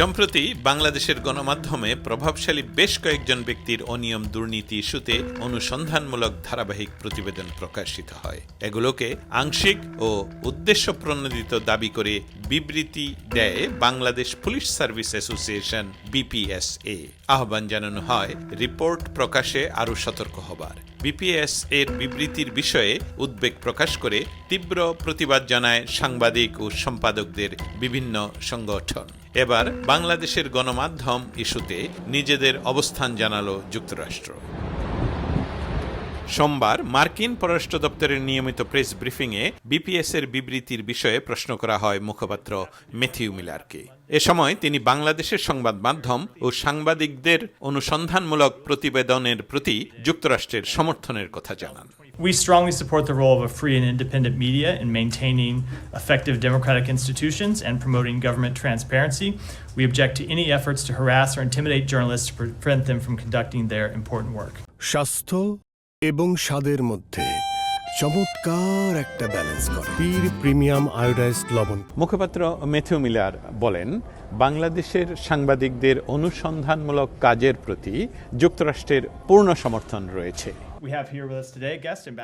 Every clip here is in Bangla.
সম্প্রতি বাংলাদেশের গণমাধ্যমে প্রভাবশালী বেশ কয়েকজন ব্যক্তির অনিয়ম দুর্নীতি ইস্যুতে অনুসন্ধানমূলক ধারাবাহিক প্রতিবেদন প্রকাশিত হয়। এগুলোকে আংশিক ও উদ্দেশ্য প্রণোদিত দাবি করে বিবৃতি দেয় Bangladesh police service association, BPSA. আহ্বান জানানো হয়, রিপোর্ট প্রকাশে আরও সতর্ক হবার। বিপিএস এর বিবৃতির বিষয়ে উদ্বেগ প্রকাশ করে তীব্র প্রতিবাদ জানায় সাংবাদিক ও সম্পাদকদের বিভিন্ন সংগঠন। এবার বাংলাদেশের গণমাধ্যম ইস্যুতে নিজেদের অবস্থান জানালো যুক্তরাষ্ট্র। সোমবার মার্কিন পররাষ্ট্র দপ্তরের নিয়মিত প্রেস ব্রিফিংয়ে বিপিএস এর বিবৃতির বিষয়ে প্রশ্ন করা হয় মুখপাত্র মেথিউ মিলারকে এ সময় তিনি বাংলাদেশের সংবাদ মাধ্যম ও সাংবাদিকদের অনুসন্ধানমূলক প্রতিবেদনের প্রতি যুক্তরাষ্ট্রের সমর্থনের কথা জানান We strongly support the role of a free and independent media in maintaining effective democratic institutions and promoting government transparency. We object to any efforts to harass or intimidate journalists to prevent them from conducting their important work. স্বাস্থ্য এবং স্বাদের মধ্যে চমৎকার একটা ব্যালেন্স করে। পীর প্রিমিয়াম আয়োডাইজড লবণ। মুখপাত্র মেথিউ মিলার বলেন, বাংলাদেশের সাংবাদিকদের অনুসন্ধানমূলক কাজের প্রতি যুক্তরাষ্ট্রের পূর্ণ সমর্থন রয়েছে।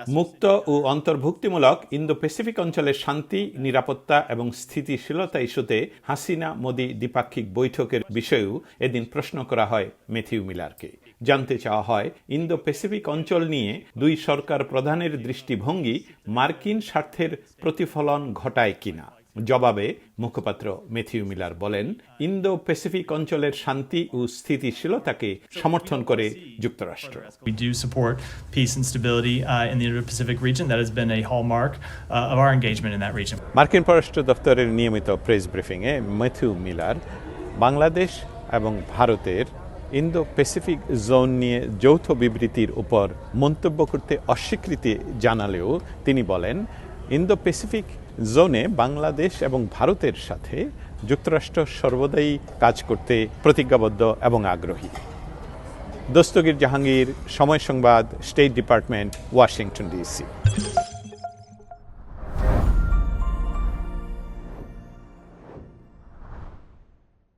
মুক্ত ও অন্তর্ভুক্তিমূলক ইন্দো প্যাসিফিক অঞ্চলের শান্তি, নিরাপত্তা এবং স্থিতিশীলতা ইস্যুতে হাসিনা মোদি দ্বিপাক্ষিক বৈঠকের বিষয়েও এদিন প্রশ্ন করা হয় মেথিউ মিলারকে। জানতে চাওয়া হয়, ইন্দো প্যাসিফিক অঞ্চল নিয়ে দুই সরকার প্রধানের দৃষ্টিভঙ্গি মার্কিন স্বার্থের প্রতিফলন ঘটায় কিনা। জবাবে মুখপাত্র মেথিউ মিলার বলেন ইন্দো প্যাসিফিক অঞ্চলের শান্তি ও স্থিতিশীলতাকে সমর্থন করে যুক্তরাষ্ট্র We do support peace and stability uh, in the Indo-Pacific region. That has been a hallmark uh, of our engagement in that region. মার্কিন পররাষ্ট্র দপ্তরের নিয়মিত প্রেস ব্রিফিংয়ে মেথিউ মিলার বাংলাদেশ এবং ভারতের ইন্দো প্যাসিফিক জোন নিয়ে যৌথ বিবৃতির উপর মন্তব্য করতে অস্বীকৃতি জানালেও তিনি বলেন ইন্দো প্যাসিফিক জোনে বাংলাদেশ এবং ভারতের সাথে যুক্তরাষ্ট্র সর্বদাই কাজ করতে প্রতিজ্ঞাবদ্ধ এবং আগ্রহী। দস্তগীর জাহাঙ্গীর, সময় সংবাদ, স্টেট ডিপার্টমেন্ট, ওয়াশিংটন ডিসি।